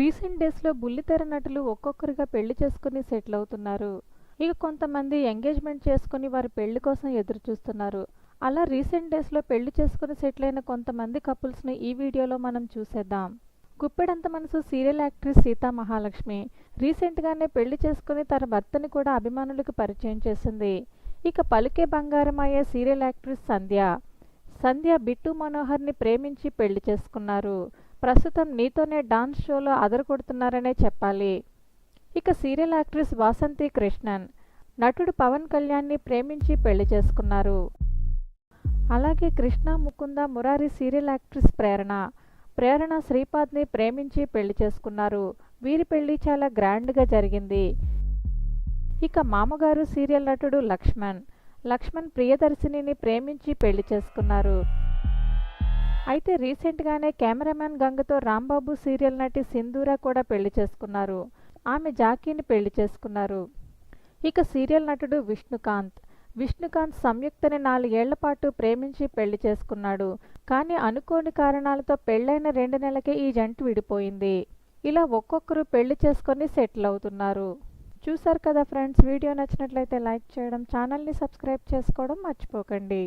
Recent డేస్లో బుల్లితెర నటులు ఒక్కొక్కరుగా పెళ్ళి చేసుకుని సెటిల్ అవుతున్నారు. ఇక కొంతమంది ఎంగేజ్మెంట్ చేసుకుని వారి పెళ్ళి కోసం ఎదురు చూస్తున్నారు అలా రీసెంట్ డేస్లో పెళ్ళి చేసుకుని సెటిల్ అయిన కొంతమంది కపుల్స్ని ఈ వీడియోలో మనం చూసేద్దాం. గుప్పెడంత మనసు సీరియల్ యాక్ట్రెస్ సీతా మహాలక్ష్మి. రీసెంట్గానే పెళ్ళి చేసుకుని తన భర్తని కూడా అభిమానులకు పరిచయం చేసింది. ఇక పలుకే బంగారం అయ్యే సీరియల్ యాక్ట్రెస్ సంధ్య. సంధ్య బిట్టు మనోహర్ని ప్రేమించి పెళ్ళి చేసుకున్నారు. ప్రస్తుతం నీతోనే డాన్స్ షోలో అదరకొడుతున్నారనే చెప్పాలి. ఇక సీరియల్ యాక్ట్రెస్ వాసంతి కృష్ణన్ నటుడు పవన్ కళ్యాణ్ని ప్రేమించి పెళ్ళి చేసుకున్నారు. అలాగే కృష్ణ ముకుంద మురారి సీరియల్ యాక్ట్రెస్ ప్రేరణ ప్రేరణ శ్రీపాద్ని ప్రేమించి పెళ్ళి చేసుకున్నారు. వీరి పెళ్ళి చాలా గ్రాండ్గా జరిగింది. ఇక మామగారు సీరియల్ నటుడు లక్ష్మణ్ లక్ష్మణ్ ప్రియదర్శినిని ప్రేమించి పెళ్ళి చేసుకున్నారు. అయితే రీసెంట్గానే కెమెరామ్యాన్ గంగతో రాంబాబు సీరియల్ నటి సింధూర కూడా పెళ్ళి చేసుకున్నారు. ఆమె జాకీని పెళ్ళి చేసుకున్నారు. ఇక సీరియల్ నటుడు విష్ణుకాంత్. విష్ణుకాంత్ సంయుక్తని నాలుగేళ్ళ పాటు ప్రేమించి పెళ్ళి చేసుకున్నాడు. కానీ అనుకోని కారణాలతో పెళ్ళైన రెండు నెలకే ఈ జంట విడిపోయింది. ఇలా ఒక్కొక్కరు పెళ్ళి చేసుకొని సెటిల్ అవుతున్నారు. చూసారు కదా ఫ్రెండ్స్ వీడియో నచ్చినట్లయితే లైక్ చేయడం ఛానల్ని సబ్స్క్రైబ్ చేసుకోవడం మర్చిపోకండి.